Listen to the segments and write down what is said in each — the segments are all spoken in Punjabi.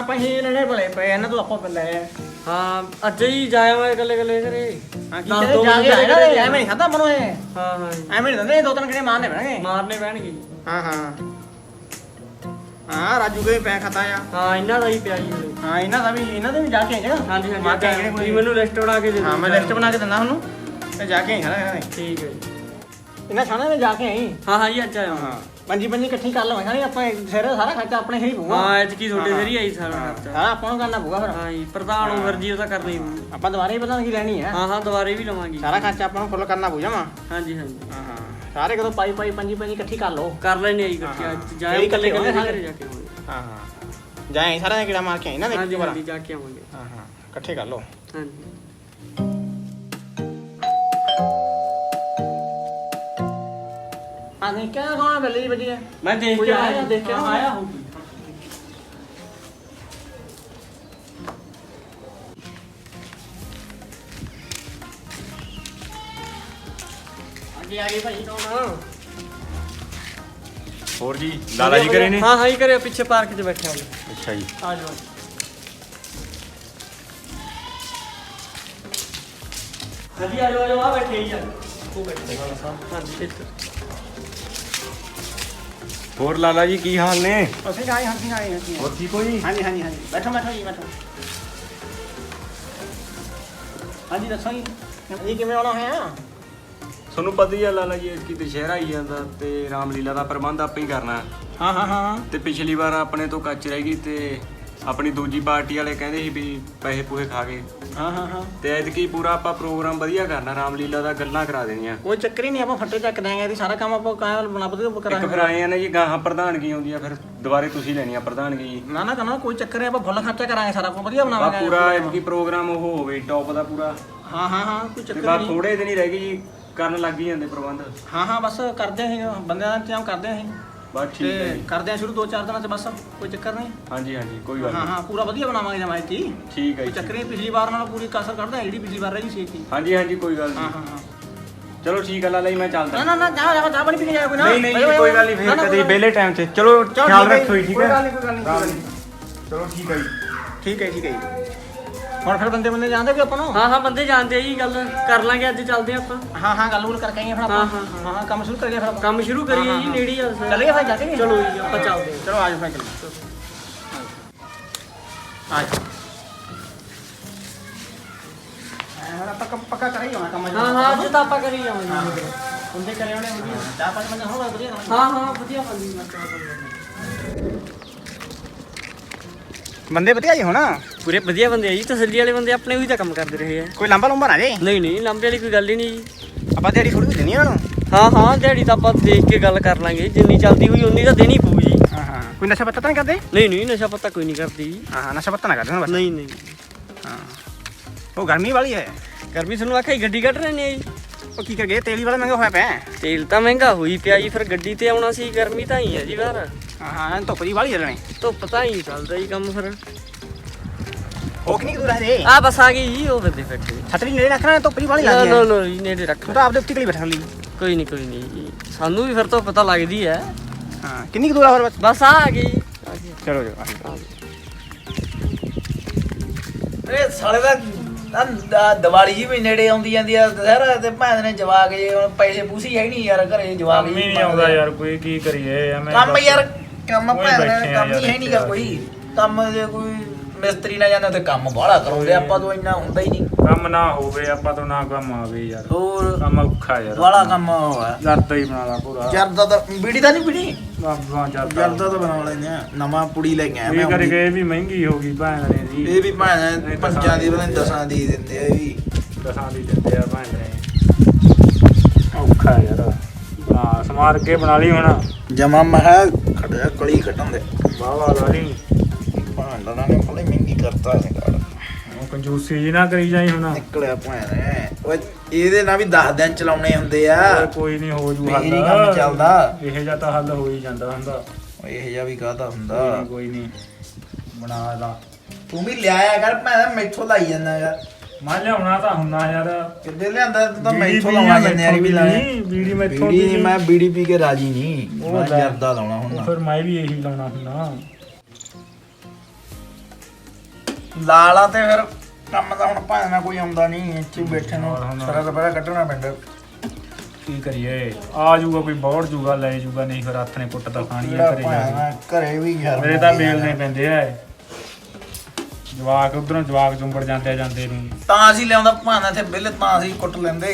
ਆਪਾਂ ਹੀ ਲੈਣੇ ਭਲੇ ਪਏ ਇਹਨਾਂ ਤੋਂ ਆਪਾਂ ਲੈ ਹਾਂ ਅੱਜ ਹੀ ਜਾਇਆ ਮੈਂ ਇਕੱਲੇ ਇਕੱਲੇ ਘਰੇ ਹਾਂ ਕੀ ਕਰੇ ਜਾ ਕੇ ਬੰਦੇ ਆਏਗਾ ਐਵੇਂ ਨਹੀਂ ਖਾਦਾ ਮਨੋ ਇਹ। ਹਾਂ ਹਾਂ ਐਵੇਂ ਨਹੀਂ ਦਿੰਦੇ ਦੋ ਤਿੰਨ ਕਿਹੜੇ ਮਾਰਨੇ ਪੈਣਗੇ। ਮਾਰਨੇ ਪੈਣਗੇ। ਹਾਂ ਹਾਂ। ਹਾਂ ਰਾਜੂ ਕੇ ਪੈ ਖਾਤਾ ਆ। ਹਾਂ ਇਹਨਾਂ ਦਾ ਹੀ ਪਿਆ ਜੀ। ਹਾਂ ਇਹਨਾਂ ਦਾ ਵੀ ਇਹਨਾਂ ਦੇ ਵੀ ਜਾ ਕੇ ਆਏਗਾ ਹਾਂਜੀ ਹਾਂਜੀ ਤੁਸੀਂ ਮੈਨੂੰ ਲਿਸਟ ਬਣਾ ਕੇ ਦੇ ਹਾਂ ਮੈਂ। ਲਿਸਟ ਬਣਾ ਕੇ ਦਿੰਦਾ ਉਹਨੂੰ ਤੇ ਜਾ ਕੇ ਆਏਗਾ ਠੀਕ ਹੈ। ਇਹਨਾਂ ਦੇ ਜਾ ਕੇ ਆਈ। ਹਾਂ ਹਾਂ ਜੀ ਅੱਜ ਆਇਆ। ਹਾਂ। ਪੰਜੀ ਪੰਜੀ ਇਕੱਠੀ ਕਰ ਲਵਾਂਗੇ ਨਹੀਂ ਆਪਾਂ ਸਿਰ ਸਾਰਾ ਖਰਚਾ ਆਪਣੇ ਹੀ ਪਊਗਾ। ਹਾਂ ਐਤ ਕੀ ਤੁਹਾਡੇ ਹਾਂ। ਜ਼ਰੀਏ ਆਈ ਸਾਰਾ ਖਰਚਾ। ਸਾਰਾ ਆਪਾਂ ਨੂੰ ਕਰਨਾ ਪਊਗਾ ਫਿਰ। ਹਾਂ ਜੀ ਪ੍ਰਧਾਨ ਫਿਰ ਜੀ ਉਹ ਤਾਂ ਕਰਨਾ ਹੀ ਪਊ। ਆਪਾਂ ਦੁਬਾਰੇ ਹੀ ਪਤਾ ਕੀ ਲੈਣੀ ਹੈ? ਹਾਂ ਹਾਂ ਦੁਬਾਰੇ ਵੀ ਲਵਾਂਗੇ। ਸਾਰਾ ਖਰਚਾ ਆਪਾਂ ਨੂੰ ਫੁੱਲ ਕਰਨਾ ਪਊ ਜਾਵਾਂ ਹਾਂਜੀ ਹਾਂਜੀ। ਹਾਂ ਹਾਂ। ਸਾਰੇ ਕਦੋਂ ਪਾਈ ਪਾਈ ਪੰਜੀ ਪੰਜੀ ਇਕੱਠੀ ਕਰ ਲਓ। ਕਰ ਲੈਣੇ ਆਈ ਹਾਂ, ਇਕੱਠੇ ਹਾਂ। ਅੱਜ ਇਹੀ ਇਕੱਲੇ ਇਕੱਲੇ ਘਰੇ ਜਾ ਕੇ ਹਾਂ ਹਾਂ। ਜਾਏ ਸਾਰਾ ਕਿਹੜਾ ਮਾਰ ਕੇ ਆਈ ਨਾ ਦੇਖੀ ਜਾ ਕੇ ਆਵਾਂਗੇ। ਹਾਂ ਹਾਂ। ਇਕੱਠੇ ਕਰ ਲਓ। ਹਾਂ ਨਹੀਂ ਕਿਆ ਕੌਣ ਬੱਲੇ ਵੱਜੀ ਹੈ ਮੈਂ ਦੇਖ ਕੋਈ ਕੇ ਆਇਆ, ਆਇਆ ਦੇਖ ਕੇ ਹਾਂ, ਆਇਆ? ਆਇਆ ਹੋਊਗੀ ਅੱਗੇ ਆ ਗਏ ਭਾਈ ਕੌਣ ਹੋਰ ਜੀ ਲਾਲਾ ਜੀ ਕਰੇ ਨੇ ਹਾਂ ਹਾਂ ਹੀ ਕਰੇ ਪਿੱਛੇ ਪਾਰਕ 'ਚ ਬੈਠਾ ਹੋਇਆ ਅੱਛਾ ਜੀ ਆ ਜਾਓ ਹਾਂਜੀ ਆ ਜਾਓ ਆ ਜਾਓ ਆ ਬੈਠੇ ਹੀ ਆ ਉਹ ਬੈਠੇ ਵਾਲਾ ਸਾਹਿਬ ਹਾਂਜੀ ਇੱਥੇ ਹੋਰ ਲਾਲਾ ਜੀ ਕੀ ਹਾਲ ਨੇ? ਅਸੀਂ ਆਏ ਹਾਂ ਅਸੀਂ ਆਏ। ਹਾਂ ਹੋਰ ਠੀਕ ਹੋ ਜੀ? ਹਾਂਜੀ ਹਾਂਜੀ ਹਾਂਜੀ। ਬੈਠੋ ਬੈਠੋ ਜੀ ਬੈਠੋ। ਹਾਂਜੀ ਦੱਸੋ ਜੀ। ਜੀ ਕਿਵੇਂ ਆਉਣਾ ਹੋਇਆ? ਤੁਹਾਨੂੰ ਪਤਾ ਹੀ ਆ ਲਾਲਾ ਜੀ ਕਿ ਦੁਸ਼ਹਿਰਾ ਹੀ ਜਾਂਦਾ ਤੇ ਰਾਮਲੀਲਾ ਦਾ ਪ੍ਰਬੰਧ ਆਪਾਂ ਹੀ ਕਰਨਾ। ਹਾਂ ਹਾਂ ਹਾਂ। ਤੇ ਪਿਛਲੀ ਵਾਰ ਆਪਣੇ ਤੋਂ ਕੱਚ ਰਹਿ ਗਈ ਤੇ ਆਪਣੀ ਦੂਜੀ ਪਾਰਟੀ ਵਾਲੇ ਕਹਿੰਦੇ ਸੀ ਵੀ ਪੈਸੇ ਪੂਹੇ ਖਾ ਗਏ ਹਾਂ ਹਾਂ ਹਾਂ। ਤੇ ਐਤਕੀ ਪੂਰਾ ਆਪਾਂ ਪ੍ਰੋਗਰਾਮ ਵਧੀਆ ਕਰਨਾ ਰਾਮਲੀਲਾ ਦਾ ਗੱਲਾਂ ਕਰਾ ਦੇਣੀਆਂ। ਕੋਈ ਚੱਕਰ ਹੀ ਨਹੀਂ ਆਪਾਂ ਫੱਟੇ ਚੱਕ ਦਿਆਂਗੇ ਇਹਦੀ ਸਾਰਾ ਕੰਮ ਆਪਾਂ ਕਾਇਲ ਬਣਾ ਬਦੇ ਇੱਕ ਕਰਾਂਗੇ। ਫਿਰ ਆਏ ਆ ਨਾ ਜੀ ਗਾਹਾਂ ਪ੍ਰਧਾਨਗੀ ਆਉਂਦੀ ਆ ਫਿਰ ਦੁਬਾਰੇ ਤੁਸੀਂ ਲੈਣੀ ਆ ਪ੍ਰਧਾਨਗੀ। ਜੀ ਨਾ ਨਾ ਕਰਨਾ ਕੋਈ ਚੱਕਰ ਨਹੀਂ ਆਪਾਂ ਫੁੱਲ ਖਰਚਾ ਕਰਾਂਗੇ ਸਾਰਾ ਕੁਝ ਵਧੀਆ ਬਣਾਵਾਂਗੇ। ਪੂਰਾ ਐਤਕੀ ਪ੍ਰੋਗਰਾਮ ਉਹ ਹੋਵੇ ਟੌਪ ਦਾ ਪੂਰਾ। ਹਾਂ ਹਾਂ ਹਾਂ ਕੋਈ ਤੇ ਚੱਕਰ ਨਹੀਂ। ਥੋੜੇ ਦਿਨ ਹੀ ਰਹਿ ਗਏ ਜੀ ਕਰਨ ਲੱਗ ਹੀ ਜਾਂਦੇ ਪ੍ਰਬੰਧ। ਹਾਂ ਹਾਂ ਬਸ ਕਰਦੇ ਆਂ ਬੰਦਿਆਂ ਦਾ ਇੰਤਜ਼ਾਮ ਕਰਦੇ ਆਂ ਅਸੀਂ ਬਸ ਠੀਕ ਹੈ ਤੇ ਜੀ। ਕਰਦੇ ਆਂ ਸ਼ੁਰੂ ਦੋ ਚਾਰ ਦਿਨਾਂ ਚ ਬਸ ਕੋਈ ਚੱਕਰ ਨਹੀਂ? ਹਾਂਜੀ ਹਾਂਜੀ ਕੋਈ ਗੱਲ ਹਾਂ ਨਹੀਂ। ਹਾਂ ਪੂਰਾ ਵਧੀਆ ਬਣਾਵਾਂਗੇ ਜਮਾਇਤ ਠੀਕ ਹੈ ਕੋਈ ਜੀ ਚੱਕਰ ਨਹੀਂ ਪਿਛਲੀ ਵਾਰ ਨਾਲੋਂ ਪੂਰੀ ਕਸਰ ਕੱਢਦੇ ਆਂ ਜਿਹੜੀ ਪਿਛਲੀ ਵਾਰ ਰਹੀ ਸੀ ਇੱਥੇ ਹਾਂਜੀ ਹਾਂਜੀ ਕੋਈ ਗੱਲ ਹਾਂ ਨਹੀਂ। ਹਾਂ ਹਾਂ। ਚਲੋ ਠੀਕ ਹੈ ਲਾਲਾ ਜੀ ਮੈਂ ਨਾ ਚੱਲਦਾ। ਨਾ ਨਾ ਜਾ ਜਾ ਚਾਹ ਪਾਣੀ ਪੀ ਕੇ ਜਾਇਆ ਕੋਈ ਨਾ। ਨਹੀਂ ਨਹੀਂ ਜੀ, ਕੋਈ ਗੱਲ ਨਹੀਂ ਨਾ, ਫੇਰ ਨਾ, ਕਦੇ ਕੋਈ ਵਿਹਲੇ ਟਾਈਮ ਤੇ। ਚਲੋ ਖਿਆਲ ਹੈ ਰੱਖੋ ਜੀ ਠੀਕ ਕੋਈ ਹੈ? ਨਹੀਂ ਕੋਈ ਗੱਲ ਨਹੀਂ ਕੋਈ ਗੱਲ ਨਹੀਂ। ਚਲੋ ਠੀਕ ਹੈ ਜੀ। ਠੀਕ ਹੈ ਠੀਕ ਹੈ ਜੀ। ਹੁਣ ਫਿਰ ਬੰਦੇ ਬੰਦੇ ਜਾਣਦੇ ਕਿ ਆਪਾਂ ਨੂੰ? ਹਾਂ ਹਾਂ ਬੰਦੇ ਜਾਣਦੇ ਆ ਜੀ ਗੱਲ ਕਰ ਲਾਂਗੇ ਅੱਜ ਚੱਲਦੇ ਆ ਆਪਾਂ। ਹਾਂ ਹਾਂ ਗੱਲ ਗੁੱਲ ਕਰਕੇ ਆਈਏ ਫਿਰ ਆਪਾਂ। ਹਾਂ, ਹਾਂ, ਹਾਂ। ਹਾਂ ਹਾਂ ਕੰਮ ਸ਼ੁਰੂ ਕਰੀਏ ਫਿਰ ਆਪਾਂ। ਕੰਮ ਸ਼ੁਰੂ ਕਰੀਏ ਹਾਂ, ਜੀ ਹਾਂ। ਨੇੜੇ ਹੀ ਆ ਚੱਲੀਏ ਫਿਰ ਜਾ ਕੇ ਚਲੋ ਜੀ ਆਪਾਂ ਚੱਲਦੇ ਹਾਂ। ਚਲੋ ਆਜੋ ਫਿਰ ਚਲੋ। ਆਜੋ ਹੁਣ ਆਪਾਂ ਕੰਮ ਪੱਕਾ ਕਰਾਈ ਹੋਣਾ ਕੰਮ ਹਾਂ ਹਾਂ ਅੱਜ ਤਾਂ ਆਪਾਂ ਕਰੀ ਜਾਵਾਂਗੇ। ਹੁੰਦੇ ਕਰੇ ਹੋਣੇ ਵਧੀਆ। ਚਾਹ ਪੰਜ ਬੰਦੇ ਹੋਣਾ ਵਧੀਆ ਕੰਮ। ਹਾਂ ਹਾਂ ਵਧੀਆ ਬੰਦੀ ਮੈਂ ਚਾਹ ਬੰਦੇ ਵਧੀਆ ਹੀ ਹੋਣਾ? ਪੂਰੇ ਵਧੀਆ ਬੰਦੇ ਆ ਜੀ ਤਸੱਲੀ ਵਾਲੇ ਬੰਦੇ ਆਪਣੇ ਉਹੀ ਤਾਂ ਕੰਮ ਕਰਦੇ ਰਹੇ ਆ। ਕੋਈ ਲੰਬਾ ਲੰਬਾ ਨਾ ਜੇ ਨਹੀਂ ਨਹੀਂ ਲੰਬੇ ਵਾਲੀ ਕੋਈ ਗੱਲ ਹੀ ਨਹੀਂ ਜੀ। ਆਪਾਂ ਦਿਹਾੜੀ ਥੋੜੀ ਦੇਣੀ ਉਹਨਾਂ ਨੂੰ? ਹਾਂ ਹਾਂ ਦਿਹਾੜੀ ਤਾਂ ਆਪਾਂ ਦੇਖ ਕੇ ਗੱਲ ਕਰ ਲਾਂਗੇ ਜਿੰਨੀ ਚੱਲਦੀ ਹੋਈ ਉਨੀ ਤਾਂ ਦੇਣੀ ਪਊ ਜੀ। ਹਾਂ ਹਾਂ। ਕੋਈ ਨਸ਼ਾ ਪੱਤਾ ਤਾਂ ਨਹੀਂ ਕਰਦੇ? ਨਹੀਂ ਨਹੀਂ ਨਸ਼ਾ ਪੱਤਾ ਕੋਈ ਨਹੀਂ ਕਰਦੀ ਜੀ। ਹਾਂ ਹਾਂ ਨਸ਼ਾ ਪੱਤਾ ਨਾ ਕਰਦੇ ਨਾ ਬਸ। ਨਹੀਂ ਨਹੀਂ। ਹਾਂ। ਉਹ ਗਰਮੀ ਵਾਲੀ ਹੈ। ਗਰਮੀ ਤੁਹਾਨੂੰ ਆਖਿਆ ਜੀ ਗੱਡੀ ਕੱਢ ਰਹੇ ਨੇ ਜੀ। ਉਹ ਕੀ ਕਰ ਗਏ ਤੇਲੀ ਵਾਲਾ ਮਹਿੰਗਾ ਹੋਇਆ ਪਿਆ। ਹੈ। ਤੇਲ ਤਾਂ ਮਹਿੰਗਾ ਹੋਈ ਪਿਆ ਜੀ ਫਿਰ ਗੱਡੀ ਤੇ ਆਉਣਾ ਸੀ ਗਰਮੀ ਤਾਂ ਹੀ ਹੈ ਜੀ ਬਾਹਰ। ਹਾਂ ਹਾਂ ਧੁੱਪ ਦੀ ਵਾਲੀ ਚੱਲਣੀ। ਧੁੱਪ ਤਾਂ ਹੀ ਚੱਲਦਾ ਜੀ ਕੰਮ ਫਿਰ। ਉਹ ਕਿੰਨੀ ਕੁ ਦੂਰ ਹੈ ਰੇ ਆ ਬਸ ਆ ਗਈ ਜੀ ਉਹ ਬੰਦੇ ਬੈਠੇ। ਛਤਰੀ ਨੇੜੇ ਰੱਖਣਾ ਧੁੱਪ ਦੀ ਵਾਲੀ ਨਾ ਲੱਗਦੀ ਨਾ ਹੈ ਨਾ ਜੀ ਨੇੜੇ ਰੱਖ। ਤੂੰ ਤਾਂ ਆਪਦੇ ਉੱਤੇ ਕਲੀ ਬੈਠਾ ਲਈ। ਕੋਈ ਨਹੀਂ ਕੋਈ ਨਹੀਂ ਜੀ। ਸਾਨੂੰ ਵੀ ਫਿਰ ਤੋਂ ਪਤਾ ਲੱਗਦੀ ਹੈ। ਹਾਂ ਕਿੰਨੀ ਕੁ ਦੂਰ ਆ ਹੋਰ ਬਸ? ਬਸ ਆ ਗਈ। ਆ ਗਈ, ਚਲੋ। ਇਹ ਸਾਲੇ ਦਾ ਦ- ਦੀਵਾਲੀ ਜੀ ਵੀ ਨੇੜੇ ਆਉਂਦੀ ਜਾਂਦੀ ਆ ਦੁਸਹਿਰਾ ਤੇ ਭੈਣ ਨੇ ਜਵਾਕ ਜੇ ਹੁਣ ਪੈਸੇ ਪੂਸੀ ਹੈ ਨਹੀਂ ਯਾਰ ਘਰੇ ਜਵਾਕ ਕੰਮ ਹੀ ਨਹੀਂ ਆਉਂਦਾ ਯਾਰ ਕੋਈ ਕੀ ਕਰੀਏ ਐਵੇਂ ਕੰਮ ਬਸ। ਯਾਰ ਕੰਮ ਉਹੀ ਭੈਣ ਬੈਠੇ ਆ ਕੰਮ ਹੀ ਯਾਰ ਹੈ ਨਹੀਂਗਾ ਕੋਈ। ਕੰਮ ਜੇ ਕੋਈ ਮਿਸਤਰੀ ਨਾ ਜਾਂਦਾ ਤੇ ਕੰਮ ਬਾਹਲਾ ਕਰਾਉਂਦੇ ਆਪਾਂ ਤੋਂ ਇੰਨਾ ਹੁੰਦਾ ਹੀ ਨਹੀਂ। ਕੰਮ ਨਾ ਹੋਵੇ ਆਪਾਂ ਤੋਂ ਨਾ ਕੰਮ ਆਵੇ ਯਾਰ। ਹੋਰ? ਕੰਮ ਔਖਾ ਯਾਰ। ਬਾਹਲਾ ਕੰਮ ਹੋਇਆ ਜਰਦਾ ਹੀ ਬਣਾ ਲਾ ਪੂਰਾ। ਜਰਦਾ ਤਾਂ ਬੀੜੀ ਤਾਂ ਨਹੀਂ ਬੀੜੀ? ਬਾਬਾ ਜਰਦਾ। ਜਰਦਾ ਤਾਂ ਬਣਾ ਲੈਂਦੇ ਆ। ਨਵਾਂ ਪੁੜੀ ਲੈ ਕੇ ਆਇਆ ਇਹ ਮੈਂ ਕਰ। ਗਏ ਵੀ ਮਹਿੰਗੀ ਹੋ ਗਈ ਭੈਣ ਨੇ ਜੀ। ਇਹ ਵੀ ਤਾਂ ਪੰਜਾਂ ਦੀ ਬਣੇ ਦਸਾਂ ਦੀ ਦਿੰਦੇ ਆ ਇਹ ਵੀ। ਦਸਾਂ ਦੀ ਦਿੰਦੇ ਆ ਭੈਣ ਨੇ। ਔਖਾ ਯਾਰ। ਬਣਾ ਸਮਾਰ ਕੇ ਬਣਾ ਲਈ ਹੁਣ। ਜਮਾ ਮਹਾ ਖੜਿਆ ਕਲੀ ਕੱਟਣ ਦੇ। ਵਾਵਾ ਲਾ ਲਈ। ਭਾਣ ਦਾ ਨੇ ਬੜੀ ਮਹਿੰਗੀ ਕਰਤਾ ਹੈ ਗਾੜ ਉਹ ਕੰਜੂਸੀ ਜੀ ਨਾ ਕਰੀ ਜਾਈ ਹੁਣ। ਨਿਕਲਿਆ ਭੈਣ। ਓਏ ਇਹਦੇ ਨਾਲ ਵੀ 10 ਦਿਨ ਚਲਾਉਣੇ ਹੁੰਦੇ ਆ। ਓਏ ਕੋਈ ਨਹੀਂ ਹੋ ਜੂ ਵੀ ਹੱਲ। ਨਹੀਂ ਕੰਮ ਚੱਲਦਾ। ਇਹ ਜਾਂ ਤਾਂ ਹੱਲ ਹੋ ਹੀ ਜਾਂਦਾ ਹੁੰਦਾ। ਓਏ ਇਹ ਜਿਹਾ ਵੀ ਕਾਹਦਾ ਹੁੰਦਾ। ਕੋਈ ਨਹੀਂ ਬਣਾ ਲਾ। ਤੂੰ ਵੀ ਲਿਆਇਆ ਕਰ ਭੈਣ ਮੈਥੋਂ ਲਾਈ ਜਾਂਦਾ ਯਾਰ ਮੈਂ ਲਿਆਉਣਾ ਤਾਂ ਹੁੰਦਾ ਯਾਰ। ਕਿੱਦੇ ਲਿਆਂਦਾ ਤੂੰ ਤਾਂ ਬੀੜੀ ਮੈਥੋਂ ਲਾਉਣਾ ਆ, ਜਾਂਦੇ ਯਾਰ ਵੀ ਲਾਇਆ ਨਹੀਂ, ਬੀੜੀ ਮੈਥੋਂ ਬੀੜੀ ਮੈਂ ਬੀੜੀ ਪੀ ਕੇ ਰਾਜੀ ਨਹੀਂ। ਮੈਂ। ਜਰਦਾ ਲਾਉਣਾ ਹੁੰਦਾ। ਫਿਰ ਮੈਂ ਵੀ ਇਹੀ ਲਾਉਣਾ ਹੁੰਦਾ। ਲਾਲਾ ਤੇ ਫਿਰ ਕੰਮ ਤਾਂ ਹੁਣ ਭਾਵੇਂ ਨਾ ਕੋਈ ਆਉਂਦਾ ਨਹੀਂ ਇੱਥੇ ਬੈਠੇ ਨੂੰ। ਸਾਰਾ ਤਾਂ ਪਹਿਲਾਂ ਕੱਢਣਾ ਪੈਂਦਾ ਕੀ ਕਰੀਏ? ਆ ਜਾਊਗਾ ਕੋਈ ਬੌੜ ਜੂਗਾ ਲੈ ਜਾਊਗਾ ਨਹੀਂ ਫਿਰ ਹੱਥ ਨੇ ਕੁੱਟ ਤਾਂ ਖਾਣੀ ਆ ਘਰੇ ਘਰੇ ਵੀ ਯਾਰ ਮੇਰੇ ਤਾਂ ਮੇਲਨੇ ਪੈਂਦੇ ਆ ਜਵਾਕ ਉਧਰੋਂ ਜਵਾਕ ਚੁੰਬੜ ਜਾਂਦੇ ਜਾਂਦੇ ਨੂੰ। ਤਾਂ ਅਸੀਂ ਲਿਆਉਂਦਾ ਭਾਵੇਂ ਇੱਥੇ ਬਿੱਲ ਤਾਂ ਅਸੀਂ ਕੁੱਟ ਲੈਂਦੇ।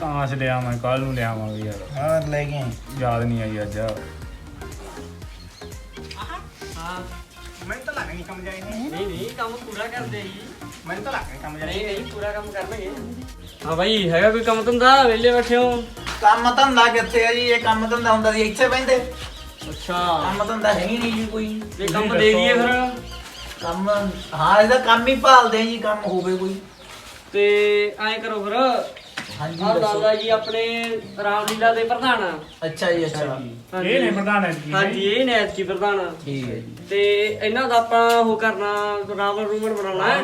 ਤਾਂ ਅਸੀਂ ਲਿਆਵਾਂ ਕੱਲ ਨੂੰ ਲਿਆਵਾਂਗੇ ਯਾਰ। ਹਾਂ ਲੈ ਗਏ ਯਾਦ ਨਹੀਂ ਆਈ ਅੱਜ। ਮੈਨੂੰ ਤਾਂ ਲੱਗ ਨਹੀਂ ਆਈ ਨਹੀਂ ਨਹੀਂ ਨਹੀਂ ਕੰਮ ਪੂਰਾ ਕਰਦੇ ਜੀ ਮੈਨੂੰ ਤਾਂ ਲੱਗ ਨਹੀਂ ਆਈ ਨਹੀਂ ਨਹੀਂ ਪੂਰਾ ਕੰਮ ਕਰਨਗੇ। ਹਾਂ ਭਾਈ ਹੈਗਾ ਕੋਈ ਕੰਮ ਧੰਦਾ? ਵਿਹਲੇ ਬੈਠੇ ਹੋ? ਕੰਮ ਧੰਦਾ ਕਿੱਥੇ ਆ ਜੀ? ਇਹ ਕੰਮ ਧੰਦਾ ਹੁੰਦਾ ਸੀ ਇੱਥੇ ਬੈੰਦੇ ਅੱਛਾ। ਕੰਮ ਧੰਦਾ ਹੈ ਹੀ ਨਹੀਂ ਜੀ ਕੋਈ। ਤੇ ਕੰਮ ਦੇ ਦਈਏ ਫਿਰ। ਕੰਮ ਹਾਂ ਇਹਦਾ ਕੰਮ ਹੀ ਭਾਲਦੇ ਆ ਜੀ ਕੰਮ ਹੋਵੇ ਕੋਈ। ਤੇ ਐਂ ਕਰੋ ਫਿਰ। ਹਾਂਜੀ ਆਹ ਦੱਸੋ। ਲਾਲਾ ਜੀ ਆਪਣੇ ਰਾਮਲੀਲਾ ਦੇ ਪ੍ਰਧਾਨ ਆ। ਅੱਛਾ ਜੀ ਅੱਛਾ। ਇਹ ਨੇ ਪ੍ਰਧਾਨ ਜੀ ਹਾਂਜੀ ਇਹ ਨੇ ਐਤਕੀ ਪ੍ਰਧਾਨ। ਠੀਕ ਹੈ ਜੀ। ਤੇ ਇਹਨਾਂ ਦਾ ਆਪਾਂ ਉਹ ਕਰਨਾ ਰਾਵਣ ਰੂਮਨ ਬਣਾਉਣਾ ਹੈ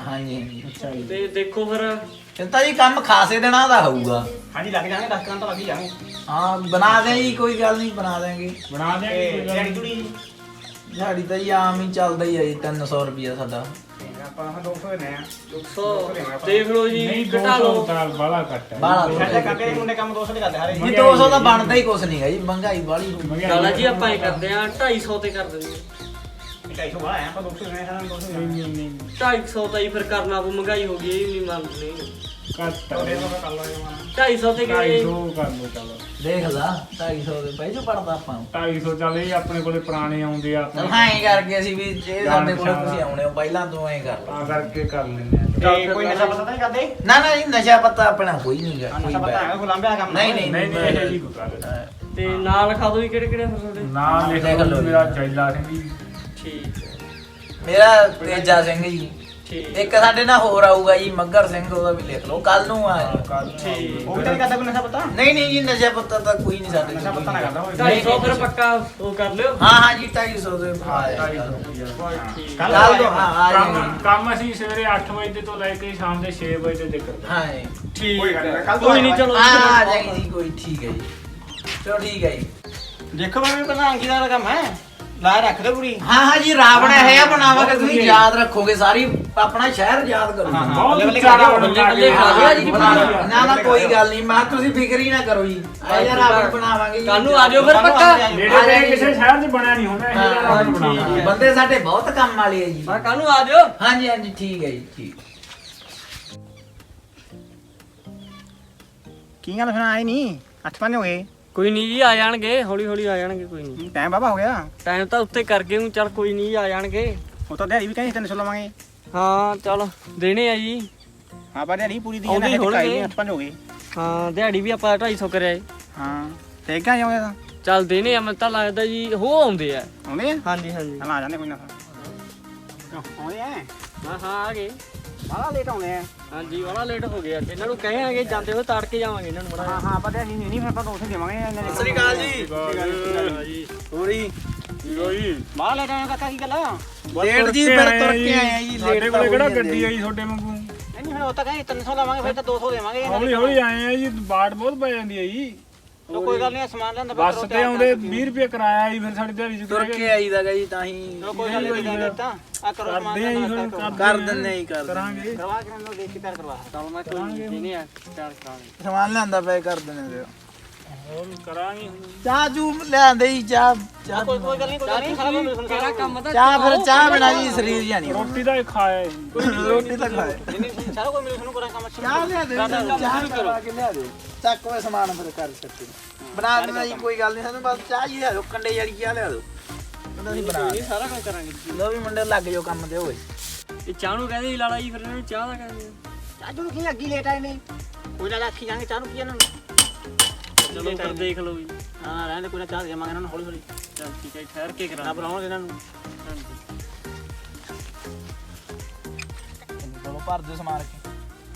ਹਾਂਜੀ ਹਾਂਜੀ। ਅੱਛਾ ਜੀ। ਤੇ ਦੇਖੋ ਫਿਰ। ਚਿੰਤਾ ਜੀ ਕੰਮ ਖਾਸੇ ਦਿਨਾਂ ਦਾ ਹੋਊਗਾ। ਹਾਂਜੀ ਲੱਗ ਜਾਣਗੇ 10 ਘੰਟੇ ਲੱਗ ਹੀ ਜਾਣਗੇ ਹਾਂ ਬਣਾ ਦੇ ਜੀ ਕੋਈ ਗੱਲ ਨਹੀਂ ਬਣਾ ਦੇਾਂਗੇ ਬਣਾ ਦਿਆਂਗੇ ਤੇ ਕੋਈ ਗੱਲ ਜਿਹੜੀ ਦਿਹਾੜੀ ਤਾਂ ਜੀ ਆਮ ਹੀ ਚੱਲਦਾ ਹੀ ਆ ਜੀ 300 ਰੁਪਿਆ ਸਾਡਾ। ਆਪਾਂ 200 ਦੇਣੇ ਆ। 200 ਦੇਖ ਲਓ ਜੀ ਘਟਾ 200 ਲਓ। ਤਾਂ ਬਾਲਾ ਘੱਟ ਹੈ। ਬਾਹਲਾ ਸਾਡੇ ਕਾਕੇ ਦੇ ਮੁੰਡੇ ਕੰਮ 200 ਦੇ ਕਰਦੇ ਹਾਰੇ ਜੀ 200 ਤਾਂ ਬਣਦਾ ਹੀ ਕੁਛ ਨਹੀਂਗਾ ਜੀ ਮਹਿੰਗਾਈ ਵਾਲੀ ਹੋ ਗਈ। ਲਾਲਾ ਜੀ ਆਪਾਂ ਇਹ ਕਰਦੇ ਆ 250 ਤੇ ਕਰ ਦਿੰਦੇ 250 ਬਾਹਰ ਆਇਆ ਆਪਾਂ 200 ਦੇਣੇ ਸਾਨੂੰ 200 ਨਹੀਂ ਨਹੀਂ ਨਹੀਂ 250 ਤਾਂ ਹੀ ਫਿਰ ਕਰਨਾ ਪਊ ਮਹਿੰਗਾਈ ਹੋ ਗਈ ਇਹ ਨਹੀਂ। ਮੰਨਦੇ ਘੱਟ ਉਹਦੇ ਹੈ ਨਾਲ ਕਰ ਲਓ ਜਮਾਨਾ 250 ਤੇ ਕਰੀਏ 250 ਕਰ ਲੋ ਚਲੋ। ਦੇਖ ਲਾ 250 ਦੇ ਪੈ ਜੋ ਪੜਦਾ ਆਪਾਂ ਨੂੰ। 250 ਚੱਲ ਇਹ ਆਪਣੇ ਕੋਲੇ ਪੁਰਾਣੇ ਆਉਂਦੇ ਆ ਚਲ ਆਪਣੇ ਹਾਂ ਐਂ ਕਰਕੇ ਅਸੀਂ ਵੀ ਜੇ ਜਾਣ ਸਾਡੇ ਕੋਲ ਪਛਾਣ। ਤੁਸੀਂ ਆਉਣੇ ਹੋ ਪਹਿਲਾਂ ਤੋਂ ਐਂ ਕਰ ਲਓ। ਤਾਂ ਕਰਕੇ ਕਰ ਲੈਂਦੇ ਆ। ਤੇ ਕੋਈ ਨਸ਼ਾ ਪਤਾ ਨਹੀਂ ਕਰਦੇ? ਨਾ ਨਾ ਜੀ ਨਸ਼ਾ ਪੱਤਾ ਆਪਣਾ ਕੋਈ ਨਹੀਂਗਾ ਕੋਈ ਨਸ਼ਾ ਪਤਾ ਹੈਗਾ ਬੈਠ ਕੋਈ ਲਾਂਬਿਆ ਕੰਮ ਨਹੀਂ ਨਹੀਂ ਨਹੀਂ ਨਹੀਂ ਇਹ ਜੀ ਕੋਈ ਗੱਲ ਤੇ ਨਾਂ ਲਿਖਾ ਦਿਓ ਜੀ ਕਿਹੜੇ ਕਿਹੜੇ ਫਿਰ ਤੁਹਾਡੇ? ਨਾਮ ਲਿਖ ਲਿਖ ਲਓ ਲਓ ਜੀ। ਮੇਰਾ ਜੈਲਾ ਸਿੰਘ ਜੀ। ਠੀਕ ਹੈ। ਮੇਰਾ ਤੇਜਾ ਸਿੰਘ ਜੀ। ਠੀਕ। ਇੱਕ ਸਾਡੇ ਨਾਲ ਹੋਰ ਆਊਗਾ ਜੀ ਮੱਗਰ ਸਿੰਘ ਉਹਦਾ ਵੀ ਲਿਖ ਲਓ। ਕੱਲ ਨੂੰ ਆ। ਠੀਕ। ਉਹ ਵੀ ਤਾਂ ਨਹੀਂ ਕਰਦਾ ਕੋਈ ਨਸ਼ਾ ਪਤਾ? ਨਹੀਂ ਨਹੀਂ ਜੀ ਨਸ਼ਾ ਪੱਤਾ ਤਾਂ ਕੋਈ ਨਹੀਂ ਸਾਡੇ ਨਸ਼ਾ ਪਤਾ ਨਾ। ਕਰਦਾ ਹੋਵੇ। ਨਹੀਂ, 250 ਫਿਰ ਪੱਕਾ ਉਹ ਕਰ ਲਿਓ। ਹਾਂ ਹਾਂ ਜੀ 250 ਦੇ ਹਾਂ ਠੀਕ। ਕੱਲ ਕੱਲ ਤੋਂ ਹਾਂ ਆ ਕੰਮ ਅਸੀਂ ਸਵੇਰੇ 8 ਵਜੇ ਤੋਂ ਲੈ ਕੇ ਸ਼ਾਮ ਦੇ 6 ਵਜੇ ਤੱਕ ਕਰਦੇ। ਹਾਂ ਜੀ। ਠੀਕ ਕੋਈ ਗੱਲ ਨੀ, ਹੈ ਕੱਲ੍ਹ ਤੋਂ ਕੋਈ ਨਹੀਂ। ਚਲੋ ਆ ਆ ਜਾਏਗੀ ਜੀ ਕੋਈ ਠੀਕ ਹੈ ਜੀ। ਚਲੋ ਠੀਕ ਹੈ ਜੀ। ਦੇਖੋ ਮੈਂ ਵੀ ਪ੍ਰਧਾਨ ਕੀ ਦਾ ਕੰਮ ਹੈ। ਲਾ ਰੱਖ ਦੇ ਪੂਰੀ ਹਾਂ ਹਾਂ ਜੀ ਰਾਵਣ ਇਹ ਬਣਾਵਾਂਗੇ ਤੁਸੀਂ ਯਾਦ ਰੱਖੋਗੇ ਸਾਰੀ ਆਪਣਾ ਸ਼ਹਿਰ ਯਾਦ ਕਰੋਗੇ ਹਾਂ, ਹਾਂ। ਬਹੁਤ ਬੱਲੇ ਚਾਰਾ ਬੱਲੇ ਖਾ ਜੀ। ਨਾ ਨਾ ਕੋਈ ਗੱਲ ਨਹੀਂ ਮੈਂ ਤੁਸੀਂ ਫਿਕਰ ਹੀ ਨਾ ਕਰੋ ਜੀ। ਆ ਯਾਰ ਰਾਵਣ ਬਣਾਵਾਂਗੇ ਜੀ। ਕੱਲ ਨੂੰ ਆ ਜਾਓ ਫਿਰ ਪੱਕਾ। ਨੇੜੇ ਕਿਸੇ ਸ਼ਹਿਰ 'ਚ ਬਣਿਆ ਨਹੀਂ ਹੋਣਾ ਇਹ ਹਾਂ, ਹਾਂ, ਰਾਵਣ ਹੈ। ਬੰਦੇ ਸਾਡੇ ਬਹੁਤ ਕੰਮ ਵਾਲੇ ਆ ਜੀ। ਮੈਂ ਕੱਲ ਨੂੰ ਆ ਜਾਓ। ਹਾਂਜੀ ਹਾਂਜੀ ਠੀਕ ਹੈ ਜੀ ਠੀਕ। ਕੀ ਗੱਲ ਫਿਰ ਆਏ ਨਹੀਂ ਅੱਠ ਪੰਜ ਹੋ ਗਏ। ਕੋਈ ਨਹੀਂ ਜੀ ਆ ਜਾਣਗੇ ਹੌਲੀ ਹੌਲੀ ਆ ਜਾਣਗੇ ਕੋਈ ਨਹੀਂ ਟਾਈਮ ਬਾਬਾ ਹੋ ਗਿਆ। ਟਾਈਮ ਤਾਂ ਉੱਤੇ ਕਰ ਗਏ ਹੂੰ ਚੱਲ ਕੋਈ ਨਹੀਂ ਆ ਜਾਣਗੇ। ਉਹ ਤਾਂ ਦਿਹਾੜੀ ਵੀ ਕਹਿੰਦੇ ਤਿੰਨ ਸੌ ਲਵਾਂਗੇ। ਹਾਂ ਚਲ ਦੇਣੇ ਆ ਜੀ। ਹਾਂ ਪਰ ਦਿਹਾੜੀ ਪੂਰੀ ਦੀ ਆਉਂਦੇ ਹੈ ਹੋਣਗੇ। ਪੰਜ ਹੋ ਗਏ। ਹਾਂ ਦਿਹਾੜੀ ਵੀ ਆਪਾਂ 250 ਕਰਿਆ ਹਾਂ ਤੇ ਕਿਆ ਜਾਓਗੇ ਤਾਂ? ਚੱਲ ਦੇਣੇ ਆ ਮੈਨੂੰ ਤਾਂ ਲੱਗਦਾ ਜੀ ਹੋ ਆਉਂਦੇ ਆ। ਆਉਂਦੇ ਆ? ਹਾਂਜੀ ਹਾਂਜੀ। ਚਲ ਆ ਜਾਂਦੇ ਕੋਈ ਨਾ। ਆਉਂਦੇ ਆ? ਹਾਂ ਹਾਂ ਆ ਗਏ। ਬਾਹਲਾ ਲੇਟ ਆਉਂਦੇ ਆ। ਹਾਂਜੀ ਬੜਾ ਲੇਟ ਹੋ ਗਿਆ ਤੇ ਇਹਨਾਂ ਨੂੰ ਕਹਾਂਗੇ ਜਾਂਦੇ ਹੋਏ ਤਾੜ ਕੇ ਜਾਵਾਂਗੇ ਇਹਨਾਂ ਨੂੰ ਬੜਾ ਹਾਂ ਹਾਂ ਪਤਾ ਨਹੀਂ ਨਹੀਂ ਫਿਰ ਆਪਾਂ ਤਾਂ ਉੱਥੇ ਦੇਵਾਂਗੇ ਇਹਨਾਂ ਦੇ। ਸਤਿ ਸ੍ਰੀ ਅਕਾਲ ਜੀ। ਜੀ। ਹੋਰੀ ਬਾਹਲਾ ਲੇਟ ਆਇਆ ਕਾਕਾ ਕੀ ਗੱਲ ਲੇਟ ਜੀ ਫਿਰ ਤੁਰ ਕੇ ਆਏ ਆ ਜੀ ਲੇਟ ਕੋਲੇ ਕਿਹੜਾ ਗੱਡੀ ਆਈ ਤੁਹਾਡੇ ਵਾਂਗੂ? ਨਹੀਂ ਫਿਰ ਉਹ ਤਾਂ ਕਹਿੰਦੇ 300 ਲਵਾਂਗੇ ਫਿਰ ਤਾਂ 200 ਦੇਵਾਂਗੇ ਹੌਲੀ ਹੌਲੀ ਆਏ ਆ ਜੀ ਬਾੜ ਬਹੁਤ ਪੈ ਜਾਂਦੀ ਹੈ ਜੀ। ਚਲੋ ਕੋਈ ਗੱਲ ਨਹੀਂ ਸਮਾਨ ਲੈਂਦਾ ਬੱਸ ਤੇ ਆਉਂਦੇ 20 ਰੁਪਏ ਕਿਰਾਇਆ ਫਿਰ ਸਾਡੀ ਦਿਹਾੜੀ ਚ ਤੁਰ ਕੇ ਆਈਦਾਗਾ ਜੀ ਤਾਂ ਹੀ ਚਲੋ ਕੋਈ ਗੱਲ ਨਹੀਂ ਦੇ ਦਿੱਤਾ ਆ ਕਰੋ ਸਮਾਨ ਲੈਂਦਾ ਕਰ ਦਿੰਨੇ ਹੀ ਕਰ। ਕਰਾਂਗੇ। ਕਰਵਾ ਕੇ ਨੂੰ ਦੇਖ ਕੇ ਤਿਆਰ ਕਰਵਾ। ਚਲ ਮੈਂ ਕੋਈ ਦੇਣੇ ਆ ਤਿਆਰ ਕਰਾਂਗੇ ਸਮਾਨ ਲਿਆਂਦਾ ਪਏ ਕਰ ਦਿੰਨੇ ਹੋਰ ਕਰਾਂਗੇ। ਚਾਹ ਚੂ ਲਿਆਂਦੇ ਜੀ ਚਾਹ ਚਾਹ ਕੋਈ ਕੋਈ ਗੱਲ ਨਹੀਂ ਕੋਈ ਨਹੀਂ। ਸਾਰਾ ਸੁਣ ਕਿਹੜਾ ਕੰਮ ਤਾਂ ਚਾਹ ਫਿਰ ਚਾਹ ਬਿਨਾ ਜੀ ਸਰੀਰ ਜਾਨੀ ਰੋਟੀ ਦਾ ਹੀ ਖਾਇਆ ਜੀ ਰੋਟੀ ਤਾਂ ਖਾਏ ਨਹੀਂ ਸਾਰਾ ਕੋਈ ਮੈਨੂੰ ਕਰਾਂ ਕੰਮ ਅੱਛਾ। ਚਾਹ ਲਿਆ ਦੇ ਚਾਹ ਕਰਵਾ ਕੇ ਲਿਆ ਦਿਓ ਚੱਕ ਵੇ ਸਮਾਨ ਫਿਰ ਕਰ ਸਕਦੇ ਬਣਾ ਦੇਣਾ ਜੀ ਕੋਈ ਗੱਲ ਨਹੀਂ ਸਾਨੂੰ ਬਸ ਚਾਹ ਹੀ ਲਿਆ ਦਿਓ ਕੰਡੇ ਵਾਲੀ ਚਾਹ ਲਿਆ ਦਿਓ। ਕਹਿੰਦਾ ਅਸੀਂ ਬਣਾ ਨਹੀਂ ਸਾਰਾ ਕੰਮ ਕਰਾਂਗੇ। ਲੋ ਵੀ ਮੁੰਡੇ ਲੱਗ ਜਾਓ ਕੰਮ ਤੇ ਓਏ। ਇਹ ਚਾਹ ਨੂੰ ਕਹਿੰਦੇ ਜੀ ਲਾਲਾ ਜੀ ਫਿਰ ਇਹਨਾਂ ਨੂੰ ਚਾਹ ਦਾ ਕਹਿੰਦੇ ਚਾਚੂ ਨੂੰ ਕੀ ਅੱਗੀ ਲੇਟ ਆਏ ਨੇ ਕੋਈ ਨਾ ਆਖੀ ਜਾਂਗੇ ਚਾਹ ਨੂੰ ਕੀ ਇਹਨਾਂ ਨੂੰ? ਚਲੋ ਫਿਰ ਦੇਖ ਲਓ ਜੀ। ਹਾਂ ਰਹਿਣ ਦੇ ਕੋਈ ਨਾ ਚਾਹ ਦੇਵਾਂਗੇ ਇਹਨਾਂ ਨੂੰ ਹੌਲੀ ਹੌਲੀ। ਚੱਲ ਠੀਕ ਹੈ ਠਹਿਰ ਕੇ ਨਾ ਕਰਾਂਗੇ ਬੁਲਾਉਣਗੇ ਇਹਨਾਂ ਨੂੰ। ਹਾਂਜੀ। ਚਲੋ ਭਰ ਦਿਓ ਸਮਾਨ ਕੇ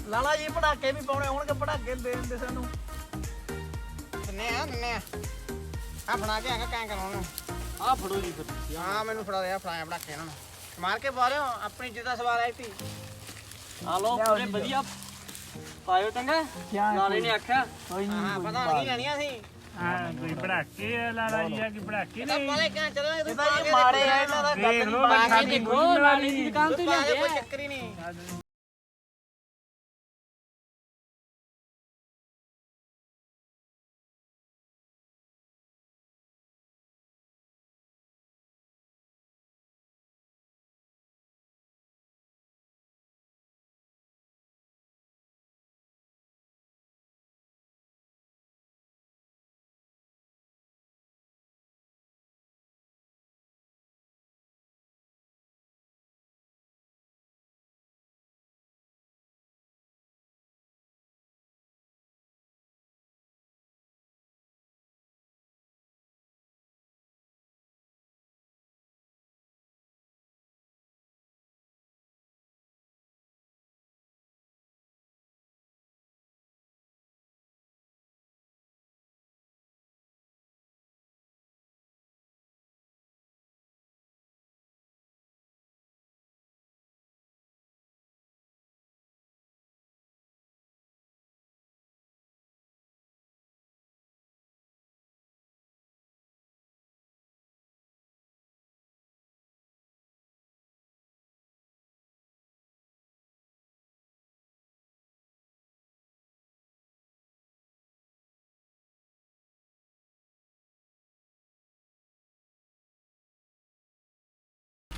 ਲਾਲਾ ਜੀ ਪੜਾਕੇ ਵੀ ਪਾਉਣੇ ਹੋਣਗੇ ਪੜਾਕੇ ਦੇ ਦਿੰਦੇ ਸਾਨੂੰ। ਦਿੰਨੇ ਆ ਦਿੰਨੇ ਆ? ਆ ਫੜਾ ਕੇ ਆਂਗਾ ਕਾਂ ਕਰਾਉਣ ਆਹ ਫੜੋ ਜੀ ਫਿਰ ਹਾਂ ਮੈਨੂੰ ਫੜਾ ਦੇ ਆ ਫੜਾਇਆ ਫੜਾ ਕੇ ਇਹਨਾਂ ਨੂੰ। ਮਾਰ ਕੇ ਪਾ ਲਿਓ ਆਪਣੀ ਇੱਜ਼ਤ ਦਾ ਸਵਾਲ ਆਈ ਸੀ ਆ ਲਓ ਪੂਰੇ ਵਧੀਆ ਪਾਇਓ ਚੰਗਾ। ਕਿਆ ਨਾਲੇ ਨੇ ਆਖਿਆ। ਕੋਈ ਹਾਂ ਪਤਾ ਨਹੀਂ ਲੈਣੀਆਂ ਸੀ ਹਾਂ ਕੋਈ ਭੜਾਕੇ ਆ ਲਾਲਾ ਜੀ ਆ ਕਿ ਭੜਾਕੇ ਨਹੀਂ ਮਾਲੇ ਕਾਂ ਚਲੋ ਇਹ ਤਾਂ ਜੀ ਮਾੜੇ ਆ ਇਹਨਾਂ ਦਾ ਦੇਖ ਲੋ ਮੈਂ ਸਾਡੀ ਉਹ ਲਾਲੀ ਦੀ ਦੁਕਾਨ ਤੋਂ ਲਿਆਂਦੇ ਕੋਈ ਆ। ਚੱਕਰ ਹੀ ਨਹੀਂ।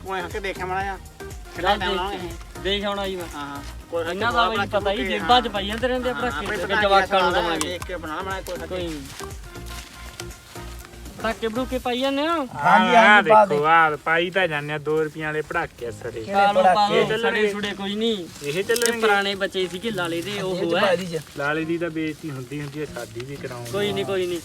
ਉਹ ਹੱਕ ਦੇਖਿਆ ਮੜਾ ਆ ਖੜਾ ਟਾਈਮ ਲਾਵਾਂਗੇ। ਦੇਖ ਆਉਣਾ ਜੀ ਮੈਂ ਹਾਂ ਹਾਂ। ਕੋਈ ਇਹਨਾਂ ਦਾ ਮੈਨੂੰ ਪਤਾ ਹੀ ਜੇਬਾਂ 'ਚ ਪਾਈ ਜਾਂਦੇ ਰਹਿੰਦੇ ਆ ਭੜਾਕੇ ਤੇ ਜਵਾਕਾਂ ਨੂੰ ਦਵਾਂਗੇ ਦੇਖ ਕੇ ਬਣਾ ਬਣਾ ਕੋਈ ਕੋਈ ਨੀ। ਪਟਾਕੇ ਬੜੂਕੇ ਪਾਈ ਜਾਂਦੇ ਹਾਂਜੀ, ਹਾਂਜੀ। ਦੇਖੋ ਆ ਪਾਈ ਤਾਂ ਜਾਂਦੇ ਆ 2 ਰੁਪਈਆਂ ਵਾਲੇ ਭੜਾਕੇ ਸੜੇ। ਕਾਲੋ ਪਟਾਕੇ? ਪਾਲੋ ਚੱਲਣਗੇ। ਸੜੇ ਸੁੜੇ ਕੋਈ ਨਹੀਂ। ਇਹ ਇਹ ਚੱਲਣਗੇ। ਪੁਰਾਣੇ ਬੱਚੇ ਸੀਗੇ ਲਾਲੇ ਦੇ ਉਹ ਇਹ ਚ ਹੈ। ਪਾ ਦੀ ਚ ਲਾਲੇ ਦੀ ਤਾਂ ਬੇਇੱਜ਼ਤੀ ਹੁੰਦੀ ਹੁੰਦੀ ਹੈ ਸਾਡੀ ਵੀ ਕਰਾਉਂਗੇ। ਕੋਈ ਨਹੀਂ ਕੋਈ ਨਹੀਂ।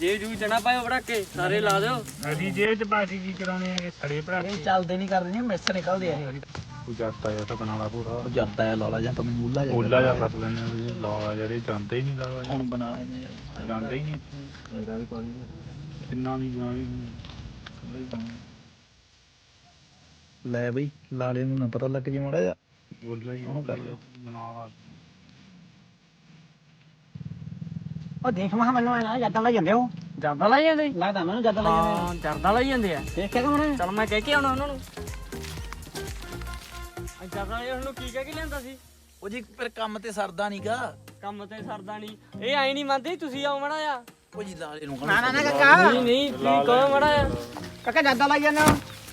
ਜੇ ਜੂ ਜਣਾ ਪਾਇਓ ਪਟਾਕੇ ਸਾਰੇ ਲਾ ਦਿਓ। ਅਸੀਂ ਜੇਬ ਚ ਪਾਸੀ ਕੀ ਕਰਾਉਣੇ ਆ ਸੜੇ ਭੜਾਕੇ ਇਹ ਚੱਲਦੇ ਨਹੀਂ ਕਰਦੇ ਨਹੀਂ ਮਿਸ ਨਿਕਲਦੇ ਆ ਇਹ। ਉਹ ਜਾਤਾ ਜਾਂ ਤਾਂ ਪੂਰਾ ਜਾਂਦਾ ਹੈ ਲਾਲਾ ਜਾਂ ਤਾਂ ਮੂਲਾ ਜਾਂ ਓਲਾ ਜਾਂ ਫਸ ਲੈਣੇ ਆ ਲਾ ਜਿਹੜੇ ਜਾਂਦੇ ਹੀ ਨਹੀਂ ਲਾ ਹੁਣ ਬਣਾ ਲੈਂਦੇ ਆ। ਜਾਂਦੇ ਹੀ ਨਹੀਂ ਇਹਦਾ ਵੀ ਪਾਣੀ ਕਿੰਨਾ ਵੀ ਬਣਾ ਵੀ। ਲੈ ਬਈ ਲਾਲੇ ਨੂੰ ਨਾ ਪਤਾ ਲੱਗ ਜੇ ਮਾੜਾ ਜਾ ਓਲਾ ਹੀ ਉਹਨੂੰ ਕਰ ਲਿਓ। ਬਣਾ ਉਹ ਦੇਖ ਮਾ ਮੈਨੂੰ ਨਾ ਜੱਦਾਂ ਲੈ ਜਾਂਦੇ ਹੋ ਜਰਦਾ ਲਾਈ ਜਾਂਦੇ? ਲੱਗਦਾ ਮੈਨੂੰ ਜੱਦਾਂ ਲੈ ਜਾਂਦੇ। ਹਾਂ ਜਰਦਾ ਲਾਈ ਜਾਂਦੇ ਆ। ਦੇਖ ਕੇ ਕਮਣੇ ਚਲ ਮੈਂ ਕਹਿ ਕੇ ਆਉਣਾ ਉਹਨਾਂ ਨੂੰ। ਜਰਦਾ ਇਹ ਉਹਨੂੰ ਕੀ ਕਹਿ ਕੇ ਲਿਆਂਦਾ ਸੀ? ਉਹ ਜੀ ਫਿਰ ਕੰਮ ਤੇ ਸਰਦਾ ਨਹੀਂਗਾ ਕੰਮ ਤੇ ਸਰਦਾ ਨਹੀਂ ਇਹ ਆਈ ਨਹੀਂ ਮੰਨਦੇ ਤੁਸੀਂ ਆਓ ਮੜਾ ਆ ਉਹ ਜੀ ਲਾਲੇ ਨੂੰ ਨਾ ਨਾ ਨਾ ਕਾਕਾ। ਨਹੀਂ ਨਹੀਂ ਤੁਸੀਂ ਕਹੋ ਮੜਾ ਆ ਕਾਕਾ ਜੱਦਾਂ ਲੈ ਜਾਂਦੇ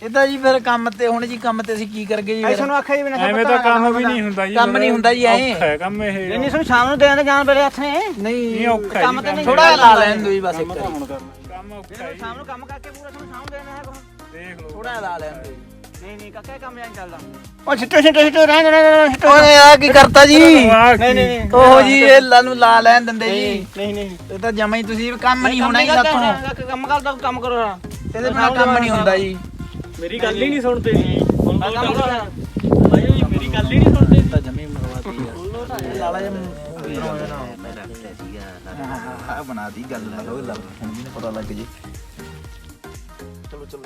ਇਦਾਂ ਜੀ ਫਿਰ ਕੰਮ ਤੇ ਹੁਣ ਜੀ ਕੰਮ ਤੇ ਅਸੀਂ ਕੀ ਕਰਗੇ ਜੀ ਫਿਰ? ਸਾਨੂੰ ਆਖਿਆ ਜੀ ਬਿਨਾਂ ਐਵੇਂ ਤਾਂ ਕੰਮ ਵੀ ਨਹੀਂ ਹੁੰਦਾ ਜੀ ਕੰਮ ਨਹੀਂ ਹੁੰਦਾ ਜੀ ਐਂ। ਔਖਾ ਹੈ ਕੰਮ ਇਹ। ਨਹੀਂ ਸਾਨੂੰ ਸ਼ਾਮ ਨੂੰ ਦੇਣ ਜਾਣ ਵੇਲੇ ਹੱਥ ਨੇ। ਨਹੀਂ ਨਹੀਂ ਔਖਾ ਹੈ ਕੰਮ ਤੇ ਨਹੀਂ ਥੋੜਾ ਲਾ ਲੈਣ ਦੋ ਜੀ ਬਸ ਇੱਕ ਵਾਰੀ। ਕੰਮ ਔਖਾ ਹੈ ਸ਼ਾਮ ਨੂੰ ਕੰਮ ਕਰਕੇ ਪੂਰਾ ਸਾਨੂੰ ਸ਼ਾਮ ਦੇਣਾ ਹੈ ਕੋਲ ਦੇਖ ਲਓ। ਥੋੜਾ ਲਾ ਲੈਣ ਦੋ ਜੀ। ਨਹੀਂ ਨਹੀਂ ਕਾਕਾ ਇਹ ਕੰਮ ਜਾਂ ਚੱਲਦਾ। ਉਹ ਛਿੱਟੋ ਛਿੱਟੋ ਛਿੱਟੋ ਰਹਿਣ ਰਹਿਣ ਛਿੱਟੋ ਓਏ ਆ ਕੀ ਕਰਤਾ ਜੀ? ਨਹੀਂ ਨਹੀਂ ਨਹੀਂ। ਓਹੋ ਜੀ ਇਹ ਲਾਨੂੰ ਲਾ ਲੈਣ ਦਿੰਦੇ ਜੀ। ਨਹੀਂ ਨਹੀਂ ਇਹ ਤਾਂ ਜਮਾ ਹੀ ਤੁਸੀਂ ਕੰਮ ਨਹੀਂ ਹੋਣਾ ਜੀ ਸਾਥੋਂ ਕੰਮ ਕਰਦਾ ਕੰਮ ਕਰੋ। ਨਾ ਇਹਦੇ ਬਿਨਾ ਕੰਮ ਨਹੀਂ ਹੁੰਦਾ ਜੀ। ਮੇਰੀ ਗੱਲ ਹੀ ਨਹੀਂ ਸੁਣਦੇ। ਸੀ ਹੁਣ ਕਰੋ ਭਾਈ ਜੀ ਮੇਰੀ ਗੱਲ ਹੀ ਨਹੀਂ ਸੁਣਦੇ ਤਾਂ ਜਮੀ ਮਰਵਾਤੀ ਆ। ਲਾਲਾ ਜੀ ਹਾਂ ਬਣਾ ਦੀ ਗੱਲ ਲਾ ਲਓ ਲਾ ਹੁਣ ਵੀ ਪਤਾ ਲੱਗ ਜੇ। ਚਲੋ ਚਲੋ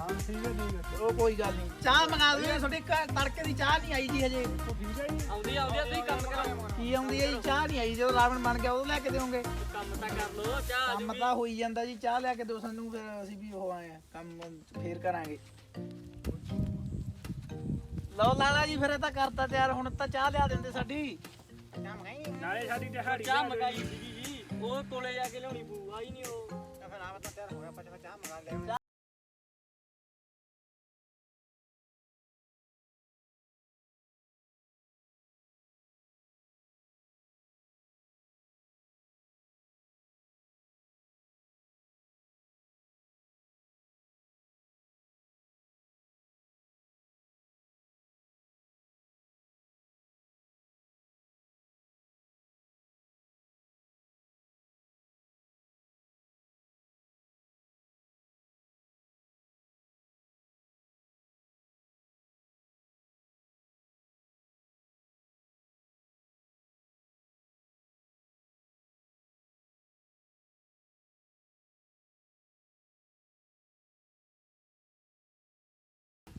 ਹਾਂ ਠੀਕ ਹੈ ਠੀਕ ਹੈ। ਉਹ ਕੋਈ ਗੱਲ ਨਹੀਂ। ਚਾਹ ਮੰਗਾ ਦਿਓ ਤੁਹਾਡੇ ਤੜਕੇ ਦੀ ਚਾਹ ਨਹੀਂ ਆਈ ਜੀ ਹਜੇ। ਆਉਂਦੀ ਆਉਂਦੀ ਆ, ਤੁਸੀਂ ਕੰਮ ਕਰੋ। ਕੀ ਆਉਂਦੀ ਹੈ ਜੀ? ਚਾਹ ਨਹੀਂ ਆਈ ਜਦੋਂ ਰਾਵਣ ਬਣ ਗਿਆ ਉਦੋਂ ਲੈ ਕੇ ਦਿਓਗੇ। ਕੰਮ ਤਾਂ ਕਰ ਲੋ ਚਾਹ ਕੰਮ ਤਾਂ ਹੋਈ ਜਾਂਦਾ ਜੀ ਚਾਹ ਲਿਆ ਕੇ ਦਿਓ ਸਾਨੂੰ ਫਿਰ ਅਸੀਂ ਵੀ ਉਹ ਆਏ ਆ ਕੰਮ ਫੇਰ ਕਰਾਂਗੇ। ਲਓ ਲਾਲਾ ਜੀ ਫਿਰ ਇਹ ਤਾਂ ਕਰਤਾ ਤਿਆਰ ਹੁਣ ਤਾਂ ਚਾਹ ਲਿਆ ਦਿੰਦੇ ਸਾਡੀ। ਨਾਲੇ ਸਾਡੀ ਦਿਹਾੜੀ ਚਾਹ ਮਗਾਈ ਸੀਗੀ ਜੀ ਉਹ ਕੋਲੇ ਜਾ ਕੇ ਲਿਆਉਣੀ ਪਊ ਆਈ ਨਹੀਂ ਉਹ। ਫਿਰ ਆਪ ਤਾਂ ਤਿਆਰ ਹੋ ਗਿਆ ਪਛਾ ਚਾਹ ਮੰਗਾ ਲਿਆ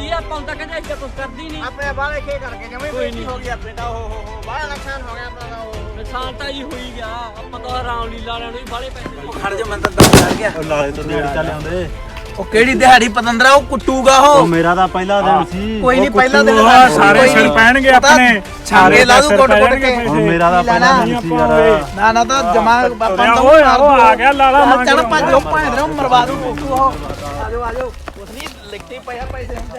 ਸੀ ਆਪਾਂ ਨੂੰ ਤਾਂ ਕਹਿੰਦੇ ਇੱਥੇ ਕੁਝ ਕਰਦੀ ਨਹੀਂ ਆਪਣੇ ਬਾਲੇ ਖੇ ਕਰਕੇ ਜਮੇ ਕੋਈ ਨਹੀਂ। ਹੋ ਗਿਆ ਆਪਣੇ ਦਾ ਹੋ ਹੋ ਹੋ। ਬੜਾ ਨੁਕਸਾਨ ਹੋ ਗਿਆ ਆਪਣਾ ਦਾ ਉਹ ਨੁਕਸਾਨ ਤਾਂ ਜੀ ਹੋਈ ਗਿਆ। ਆਪਾਂ ਤਾਂ ਰਾਮ ਲੀਲਾ ਲੈਣ ਵੀ ਬਾਲੇ ਪੈਸੇ ਦੇ ਖੜ ਜਾ ਮੈਂ ਤਾਂ ਦਮ ਕਰ ਗਿਆ। ਉਹ ਲਾਲੇ ਤੋਂ ਦਿਹਾੜੀ ਚੱਲ ਆਉਂਦੇ ਉਹ ਕਿਹੜੀ ਦਿਹਾੜੀ ਪਤੰਦਰਾ ਉਹ ਕੁੱਟੂਗਾ ਉਹ? ਉਹ ਮੇਰਾ ਤਾਂ ਪਹਿਲਾ ਦਿਨ ਸੀ। ਕੋਈ ਨਹੀਂ ਪਹਿਲਾਂ ਦਿਨ ਕੁੱਟੂਗਾ, ਸਾਰੇ ਸਿਰ ਪੈਣਗੇ ਆਪਣੇ। ਛਾਂਗੇ ਲਾ ਦੂ ਸਿਰ ਕੁੱਟ ਕੁੱਟ ਪੈਣਗੇ। ਕੇ। ਪੈਸੇ। ਹੁਣ ਮੇਰਾ ਤਾਂ ਪਹਿਲਾਂ ਦਿਨ ਸੀ ਯਾਰ। ਨਾ ਨਾ ਤਾਂ ਜਮਾ ਬਾਪਾ ਨੂੰ ਓਏ ਉਹ ਆ ਗਿਆ ਲਾਲਾ ਮੰਗ ਚੱਲ ਭੱਜ ਉਹ ਭਾਂਦੇ ਨੂੰ ਮਰਵਾ ਦੂ ਟੋਕੂ ਉਹ ਆਜੋ ਆਜੋ ਕੁਛ ਨਹੀਂ ਲਿਖਤੇ ਪਏ ਆ ਪੈਸੇ। ਹੁੰਦੇ